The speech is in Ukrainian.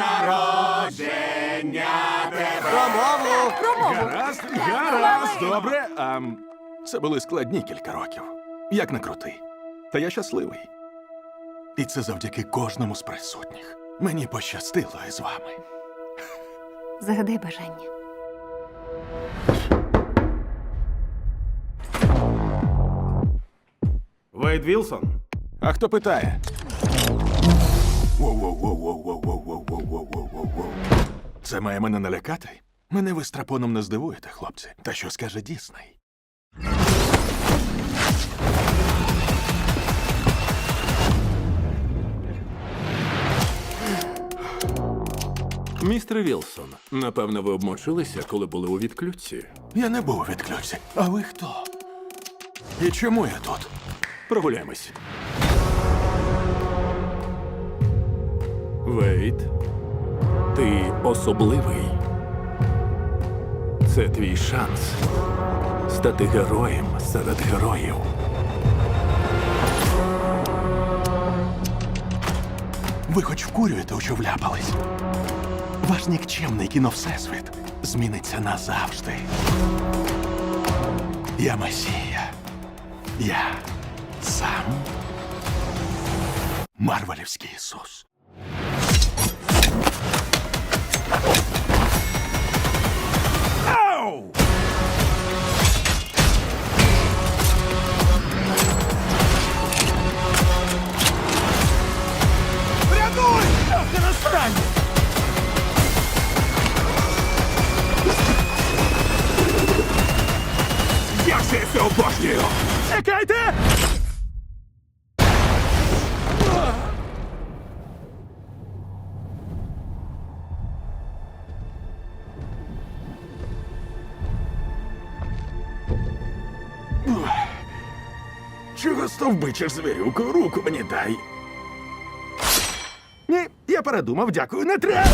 народження тебе! Промову! Промову! Гаразд, гаразд, добре. А це були складні кілька років. Як не крути. Та я щасливий. І це завдяки кожному з присутніх. Мені пощастило із вами. Загадай бажання. Вейд Вілсон? А хто питає? Це має мене налякати? Мене ви страпоном не здивуєте, хлопці. Та що скаже Дісней? Містер Вілсон, напевно, ви обмочилися, коли були у відключці. Я не був у відключці. А ви хто? І чому я тут? Прогуляємось. Вейт, ти особливий. Це твій шанс стати героєм серед героїв. Ви хоч вкурюєте, у що вляпались? Ваш нікчемний кіновсесвіт зміниться назавжди. Я Месія. Я сам Марвелівський Ісус. Це обожнюю! Чекайте! Чого стовбичиш звірюку? Руку мені дай. Ні, я передумав, дякую, не треба.